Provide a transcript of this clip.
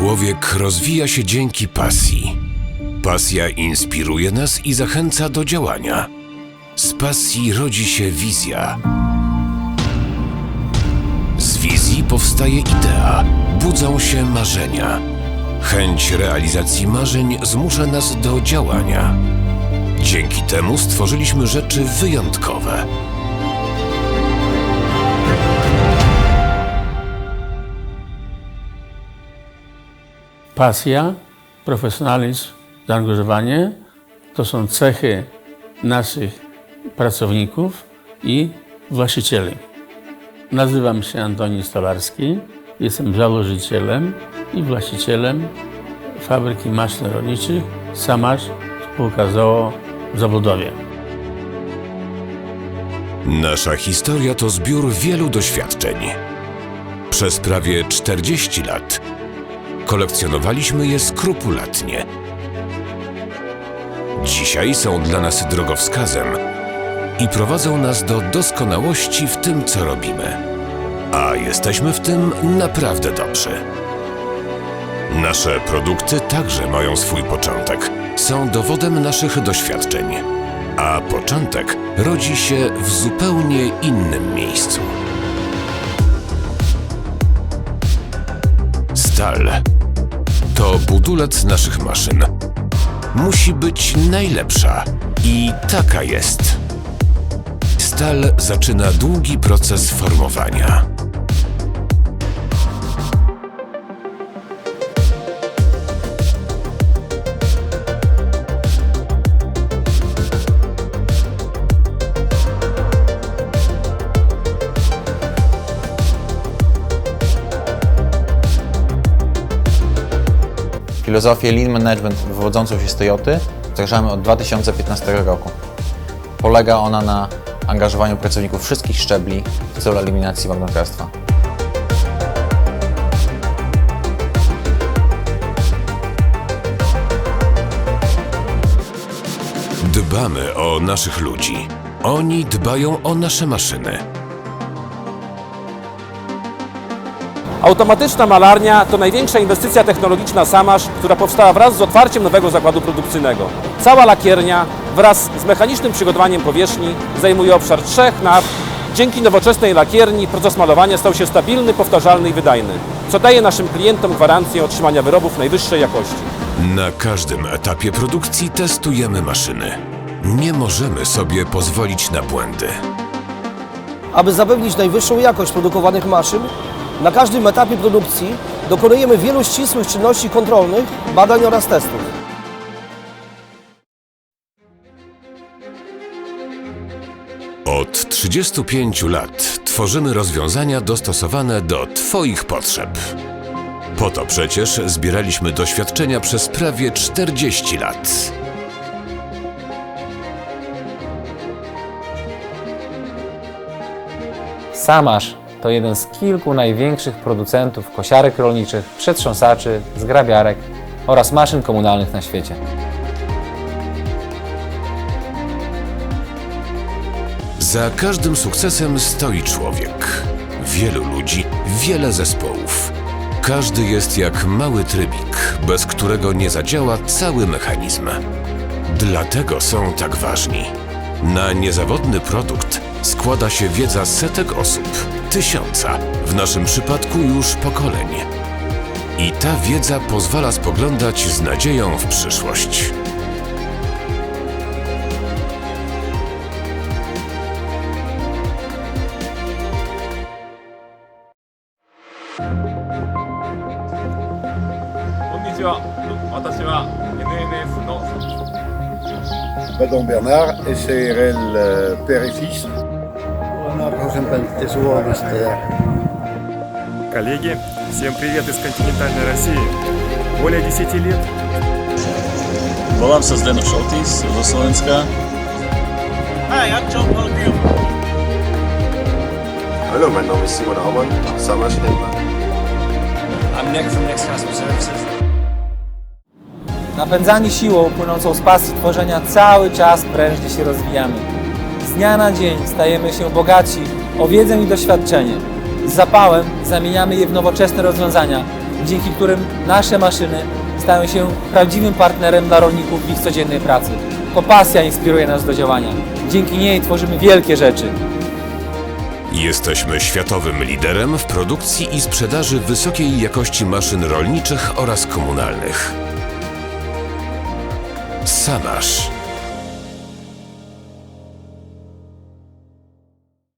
Człowiek rozwija się dzięki pasji. Pasja inspiruje nas i zachęca do działania. Z pasji rodzi się wizja. Z wizji powstaje idea, budzą się marzenia. Chęć realizacji marzeń zmusza nas do działania. Dzięki temu stworzyliśmy rzeczy wyjątkowe. Pasja, profesjonalizm, zaangażowanie to są cechy naszych pracowników i właścicieli. Nazywam się Antoni Stolarski, jestem założycielem i właścicielem fabryki maszyn rolniczych Samasz Spółka ZOO w Zawodowie. Nasza historia to zbiór wielu doświadczeń. Przez prawie 40 lat kolekcjonowaliśmy je skrupulatnie. Dzisiaj są dla nas drogowskazem i prowadzą nas do doskonałości w tym, co robimy. A jesteśmy w tym naprawdę dobrzy. Nasze produkty także mają swój początek. Są dowodem naszych doświadczeń. A początek rodzi się w zupełnie innym miejscu. Stal budulec naszych maszyn. Musi być najlepsza i taka jest. Stal zaczyna długi proces formowania. Filozofię Lean Management wywodzącą się z Toyoty wdrażamy od 2015 roku. Polega ona na angażowaniu pracowników wszystkich szczebli w celu eliminacji marnotrawstwa. Dbamy o naszych ludzi. Oni dbają o nasze maszyny. Automatyczna malarnia to największa inwestycja technologiczna Samasz, która powstała wraz z otwarciem nowego zakładu produkcyjnego. Cała lakiernia wraz z mechanicznym przygotowaniem powierzchni zajmuje obszar trzech naw. Dzięki nowoczesnej lakierni proces malowania stał się stabilny, powtarzalny i wydajny, co daje naszym klientom gwarancję otrzymania wyrobów najwyższej jakości. Na każdym etapie produkcji testujemy maszyny. Nie możemy sobie pozwolić na błędy. Aby zapewnić najwyższą jakość produkowanych maszyn, na każdym etapie produkcji dokonujemy wielu ścisłych czynności kontrolnych, badań oraz testów. Od 35 lat tworzymy rozwiązania dostosowane do Twoich potrzeb. Po to przecież zbieraliśmy doświadczenia przez prawie 40 lat. Samasz to jeden z kilku największych producentów kosiarek rolniczych, przetrząsaczy, zgrabiarek oraz maszyn komunalnych na świecie. Za każdym sukcesem stoi człowiek. Wielu ludzi, wiele zespołów. Każdy jest jak mały trybik, bez którego nie zadziała cały mechanizm. Dlatego są tak ważni. Na niezawodny produkt składa się wiedza setek osób, tysiąca, w naszym przypadku już pokoleń. I ta wiedza pozwala spoglądać z nadzieją w przyszłość. Badon Bernard, SARL euh, père et fils. Коллеги, всем привет из континентальной России. Более 10 лет Volám sa Zdeno Šoltis zo Slovenska. Hallo, mein Name ist Simon Aumann, Samasch Händler. Napędzani siłą płynącą z pasji tworzenia cały czas prężnie się rozwijamy. Z dnia na dzień stajemy się bogaci o wiedzę i doświadczenie. Z zapałem zamieniamy je w nowoczesne rozwiązania, dzięki którym nasze maszyny stają się prawdziwym partnerem dla rolników w ich codziennej pracy. To pasja inspiruje nas do działania. Dzięki niej tworzymy wielkie rzeczy. Jesteśmy światowym liderem w produkcji i sprzedaży wysokiej jakości maszyn rolniczych oraz komunalnych. Samasz.